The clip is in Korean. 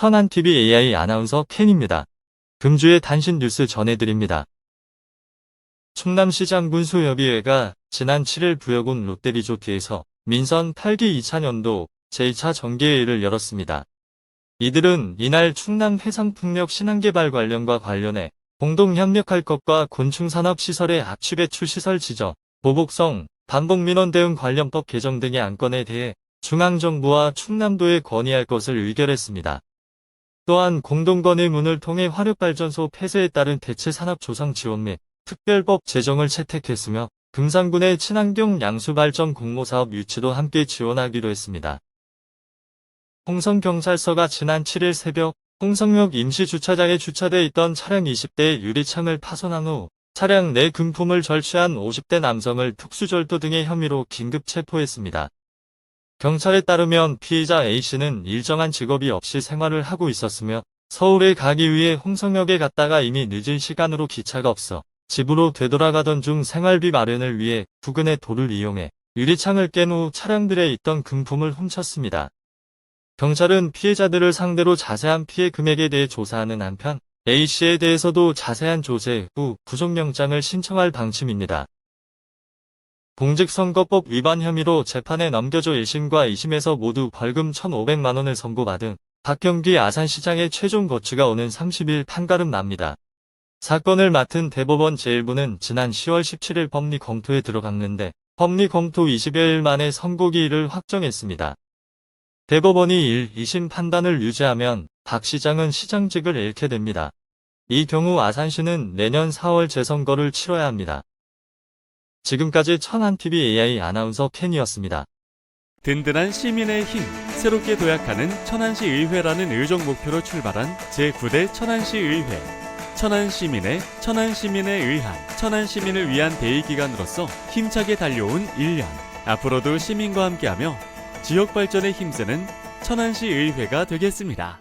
천안TV AI 아나운서 켄입니다. 금주의 단신 뉴스 전해드립니다. 충남시장 군수협의회가 지난 7일 부여군 롯데리조트에서 민선 8기 2차년도 제2차 정기회의를 열었습니다. 이들은 이날 충남 해상풍력 신안개발 관련과 관련해 공동 협력할 것과 곤충산업 시설의 압취배출 시설 지정, 보복성, 반복민원 대응 관련법 개정 등의 안건에 대해 중앙정부와 충남도에 건의할 것을 의결했습니다. 또한 공동건의 문을 통해 화력발전소 폐쇄에 따른 대체 산업 조성 지원 및 특별법 제정을 채택했으며 금산군의 친환경 양수발전 공모사업 유치도 함께 지원하기로 했습니다. 홍성경찰서가 지난 7일 새벽 홍성역 임시주차장에 주차돼 있던 차량 20대의 유리창을 파손한 후 차량 내 금품을 절취한 50대 남성을 특수절도 등의 혐의로 긴급 체포했습니다. 경찰에 따르면 피해자 A씨는 일정한 직업이 없이 생활을 하고 있었으며 서울에 가기 위해 홍성역에 갔다가 이미 늦은 시간으로 기차가 없어 집으로 되돌아가던 중 생활비 마련을 위해 부근의 도를 이용해 유리창을 깬 후 차량들에 있던 금품을 훔쳤습니다. 경찰은 피해자들을 상대로 자세한 피해 금액에 대해 조사하는 한편 A씨에 대해서도 자세한 조사 후 구속영장을 신청할 방침입니다. 공직선거법 위반 혐의로 재판에 넘겨져 1심과 2심에서 모두 벌금 1,500만원을 선고받은 박경기 아산시장의 최종 거치가 오는 30일 판가름 납니다. 사건을 맡은 대법원 제1부는 지난 10월 17일 법리 검토에 들어갔는데 법리 검토 20여일 만에 선고기일을 확정했습니다. 대법원이 1, 2심 판단을 유지하면 박 시장은 시장직을 잃게 됩니다. 이 경우 아산시는 내년 4월 재선거를 치러야 합니다. 지금까지 천안TV AI 아나운서 켄이었습니다. 든든한 시민의 힘, 새롭게 도약하는 천안시 의회라는 의정 목표로 출발한 제9대 천안시 의회. 천안 시민의 천안 시민에 의한 천안 시민을 위한 대의 기관으로서 힘차게 달려온 1년. 앞으로도 시민과 함께하며 지역 발전에 힘쓰는 천안시 의회가 되겠습니다.